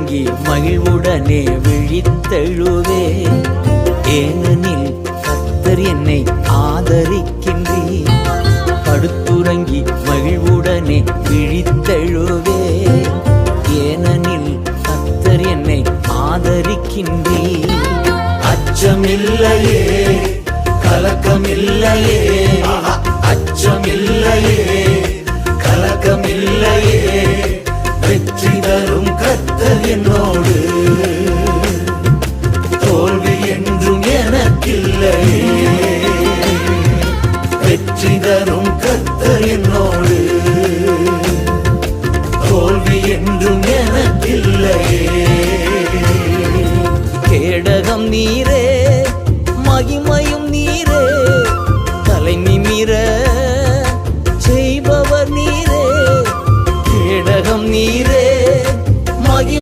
படுத்துறங்கி மகிழ்வுடனே விழித்தெழுவே. ஏனெனில் கத்தர் என்னை ஆதரிக்கின்றீர் படுத்துறங்கி மகிழ்வுடனே விழித்தெழுவே. ஏனெனில் கத்தர் என்னை ஆதரிக்கின்றீர் அச்சமில்லையே கலக்கமில்லையே. அச்சமில்லையே கலக்கமில்லையே. என்னோடு. தோல்வி என்றும் எனக்கில்லை. வெற்றி தரும் கத்தர் என்னோடு. தோல்வி என்றும் எனக்கில்லை. கேடகம் நீரே மகிமையும் நீரே. தலை நிமிர செய்பவர் நீரே. கேடகம் நீரே